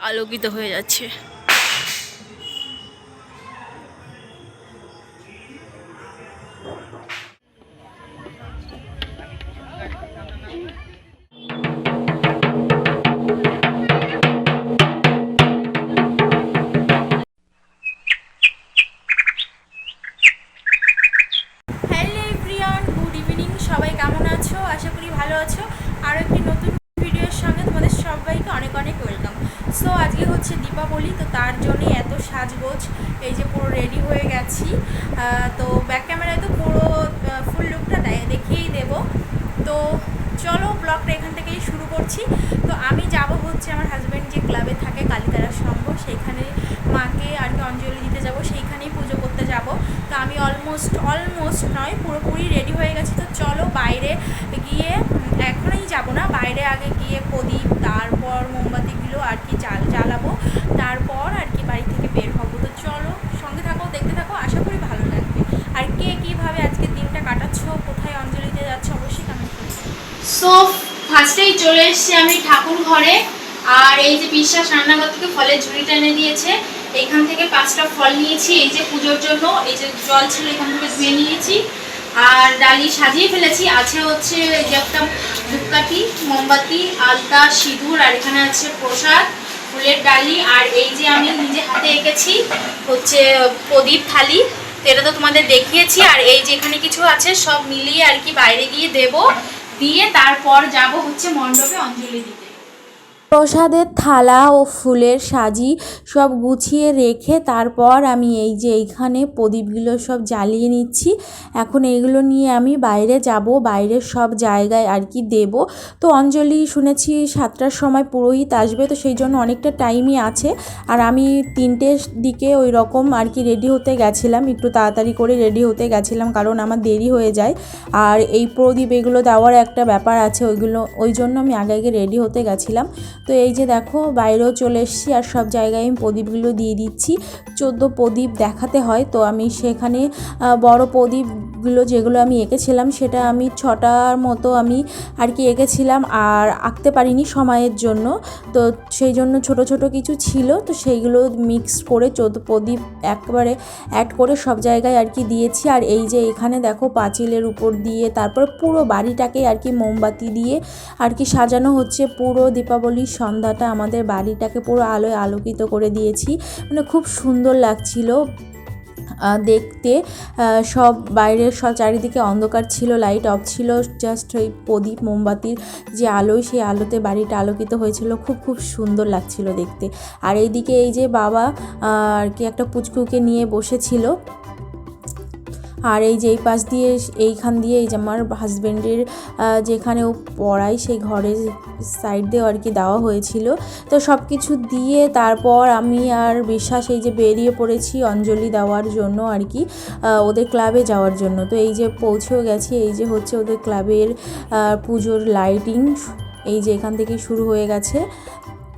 আলোকিত হয়ে যাচ্ছে। হচ্ছে দীপাবলি, তো তার জন্যই এত সাজগোজ। এই যে পুরো রেডি হয়ে গেছি। তো ব্যাক ক্যামেরায় তো পুরো ফুল লুকটা দেখিয়েই দেবো। তো চলো ব্লগটা এখান থেকেই শুরু করছি। তো আমি যাব হচ্ছে আমার হাজব্যান্ড যে ক্লাবে থাকে, কালীতারা সংঘ, সেইখানে মাকে আর কি অঞ্জলি দিতে যাব, সেইখানেই পুজো করতে যাব। তো আমি অলমোস্ট অলমোস্ট নয়, পুরোপুরি রেডি হয়ে গেছি। তো চলো বাইরে গিয়ে এখনই যাব না, বাইরে আগে গিয়ে প্রদীপ, তারপর মোমবাতিগুলো আর কি জ্বাল জ্বালাবো তারপর আর কি বাড়ি থেকে বের হব। তো চলো, সঙ্গে থাকো, দেখতে থাকো, আশা করি ভালো লাগবে। আর কে কীভাবে আজকে দিনটা কাটাচ্ছ, কোথায় অঞ্জলি দিতে যাচ্ছ, অবশ্যই কমেন্ট করো সো ফার্স্টেই চলে এসেছি আমি ঠাকুর ঘরে। আর এই যে বিশ্বাস রান্নাঘর থেকে ফলের ঝুড়িটা এনে দিয়েছে এইখান থেকে পাঁচটা ফল নিয়েছি, এই যে পুজোর জন্য, এই যে জল ছিল এখান থেকে ধুয়ে নিয়েছি। আর ডালি সাজিয়ে ফেলেছি, আছে হচ্ছে যে একটা ধূপকাঠি, মোমবাতি, আলতা, সিঁদুর, আর এখানে আছে প্রসাদ। ফুলের ডালি আর এই যে আমি নিজে হাতে এঁকেছি হচ্ছে প্রদীপ থালি এটা তো তোমাদের দেখিয়েছি। আর এই যে এখানে কিছু আছে, সব মিলিয়ে আর কি বাইরে গিয়ে দেব, দিয়ে তারপর যাব হচ্ছে মণ্ডপে অঞ্জলি দিতে। প্রসাদের থালা ও ফুলের সাজি সব গুছিয়ে রেখে তারপর আমি এই যে এইখানে প্রদীপগুলো সব জ্বালিয়ে নিচ্ছি। এখন এইগুলো নিয়ে আমি বাইরে যাব, বাইরের সব জায়গায় আর কি দেব। তো অঞ্জলি শুনেছি সাতটার সময় পুরোহিত আসবে, তো সেই জন্য অনেকটা টাইমই আছে। আর আমি তিনটের দিকে ওই রকম আর কি রেডি হতে গেছিলাম, একটু তাড়াতাড়ি করে রেডি হতে গেছিলাম কারণ আমার দেরি হয়ে যায়। আর এই প্রদীপ এগুলো দেওয়ার একটা ব্যাপার আছে, ওইগুলো, ওই জন্য আমি আগে আগে রেডি হতে গেছিলাম। তো এই যে দেখো, বাইরেও চলে এসেছি আর সব জায়গায় আমি প্রদীপগুলো দিয়ে দিচ্ছি। চোদ্দ প্রদীপ দেখাতে হয়, তো আমি সেখানে বড় বড় প্রদীপগুলো যেগুলো আমি এঁকেছিলাম, সেটা আমি ছটার মতো আমি আর কি এঁকেছিলাম আর আঁকতে পারিনি সময়ের জন্য। তো সেই জন্য ছোট ছোট কিছু ছিল, তো সেইগুলো মিক্স করে চোদ্দ প্রদীপ একবারে অ্যাড করে সব জায়গায় আর কি দিয়েছি। আর এই যে এখানে দেখো পাঁচিলের উপর দিয়ে, তারপর পুরো বাড়িটাকে আর কি মোমবাতি দিয়ে আর কি সাজানো হচ্ছে। পুরো দীপাবলির সন্ধ্যাটা আমাদের বাড়িটাকে পুরো আলোয় আলোকিত করে দিয়েছি। মানে খুব সুন্দর লাগছিল। দেখতে সব বাইরের সব চারিদিকে অন্ধকার ছিল লাইট অফ ছিল জাস্ট ওই প্রদীপ মোমবাতির যে আলো সেই আলোতে বাড়িটা আলোকিত হয়েছিল। খুব খুব সুন্দর লাগছিল দেখতে। আর এইদিকে এই যে বাবা আর কি একটা পুচকুকে নিয়ে বসেছিল। আর এই যে এই পাশ দিয়ে, এইখান দিয়ে এই যে আমার হাজব্যান্ডের যেখানে ও পড়ায়, সেই ঘরের সাইড দিয়ে আর কি দেওয়া হয়েছিল। তো সব কিছু দিয়ে তারপর আমি আর বিশ্বাস এই যে বেরিয়ে পড়েছি অঞ্জলি দেওয়ার জন্য আর কি ওদের ক্লাবে যাওয়ার জন্য। তো এই যে পৌঁছেও গেছি, এই যে হচ্ছে ওদের ক্লাবের পুজোর লাইটিং এই যে এখান থেকে শুরু হয়ে গেছে।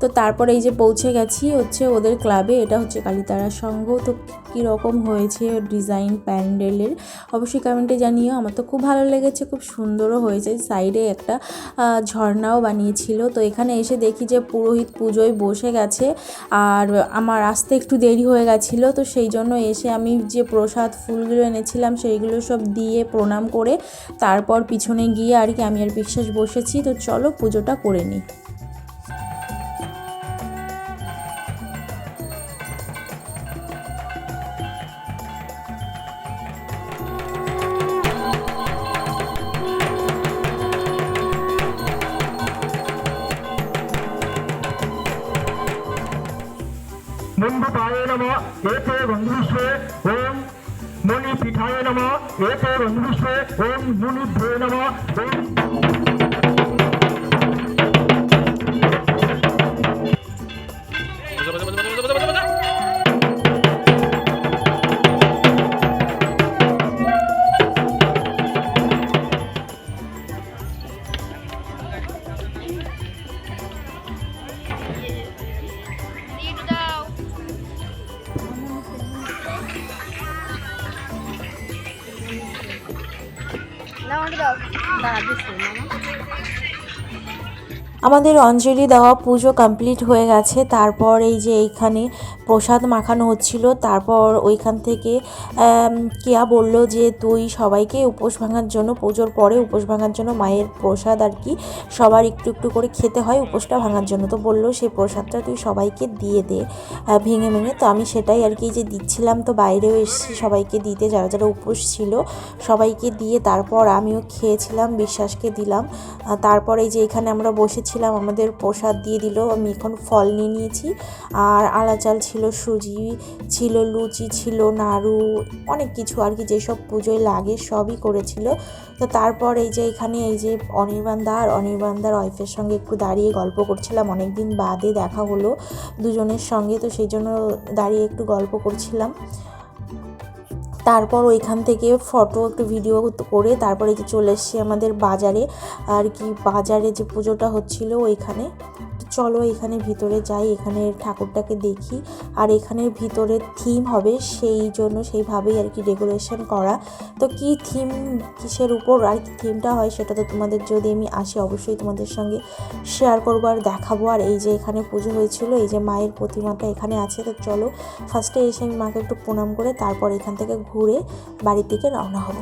তো তারপরে এই যে পৌঁছে গেছি হচ্ছে ওদের ক্লাবে এটা হচ্ছে কালীতারা সংঘ। তো কীরকম হয়েছে ডিজাইন প্যান্ডেলের? অবশ্যই কমেন্টে জানিও। আমার তো খুব ভালো লেগেছে, খুব সুন্দরও হয়েছে। সাইডে একটা ঝর্ণাও বানিয়েছিল। তো এখানে এসে দেখি যে পুরোহিত পুজোয় বসে গেছে। আর আমার আসতে একটু দেরি হয়ে গেছিল। তো সেই জন্য এসে আমি যে প্রসাদ ফুলগুলো এনেছিলাম, সেইগুলো সব দিয়ে প্রণাম করে তারপর পিছনে গিয়ে আর কি আমি আর বিশ্বাস বসেছি। তো চলো পুজোটা করে নিই। नम। एते गंधुष्वे ओम मुनि पीठाय नम। एते गंधुष्वे ओम मुनिभ्यो नम। ओम বন্ধুষ্বে ওম মুনিভ্যে নম ওম আমাদের অঞ্জলি দেওয়া পুজো কমপ্লিট হয়ে গেছে। তারপর এই যে এইখানে প্রসাদ মাখানো হচ্ছিল, তারপর ওইখান থেকে কেয়া বলল যে, তুই সবাইকে উপোস ভাঙার জন্য, পুজোর পরে উপোস ভাঙার জন্য মায়ের প্রসাদ আর কি, সবার একটু একটু করে খেতে হয় উপোসটা ভাঙার জন্য। তো বলল, সেই প্রসাদটা তুই সবাইকে দিয়ে দে। ভেঙে ভেঙে তো আমি সেটাই আর কি যে দিচ্ছিলাম তো বাইরেও এসেছি সবাইকে দিতে, যারা যারা উপোস ছিল সবাইকে দিয়ে তারপর আমিও খেয়েছিলাম, বিশ্বাসকে দিলাম। তারপর এই যে এখানে আমরা বসেছিলাম আমাদের প্রসাদ দিয়ে দিল, আমি এখন ফল নিয়ে নিয়েছি। আর আলা চাল ছিল সুজি, ছিল লুচি, ছিল নাড়ু, অনেক কিছু আর কি, যেসব পুজোয় লাগে সবই করেছিল। তো তারপর এই যে এখানে এই যে অনির্বাণদা আর অনির্বাণদার ওয়াইফের সঙ্গে একটু দাঁড়িয়ে গল্প করছিলাম অনেক দিন বাদে দেখা হলো দুজনের সঙ্গে, তো সেই জন্য দাঁড়িয়ে একটু গল্প করছিলাম। তারপর ওইখান থেকে ফটো একটু ভিডিও করে তারপরে চলে এসছি আমাদের বাজারে। আর কি বাজারে যে পুজোটা হচ্ছিল ওইখানে। চলো এখানে ভিতরে যাই, এখানে ঠাকুরটাকে দেখি। আর এখানের ভিতরে থিম হবে সেই জন্য সেইভাবেই আর কি ডেকোরেশন করা। তো কি থিম কিসের উপর আর কি থিমটা হয় সেটা তো তোমাদের যদি আমি আসি, অবশ্যই তোমাদের সঙ্গে শেয়ার করব আর দেখাবো। আর এই যে এখানে পুজো হয়েছিল, এই যে মায়ের প্রতিমাটা এখানে আছে, তো চলো ফার্স্টে এসে আমি মাকে একটু প্রণাম করে তারপর এখান থেকে ঘুরে বাড়ির দিকে রওনা হব।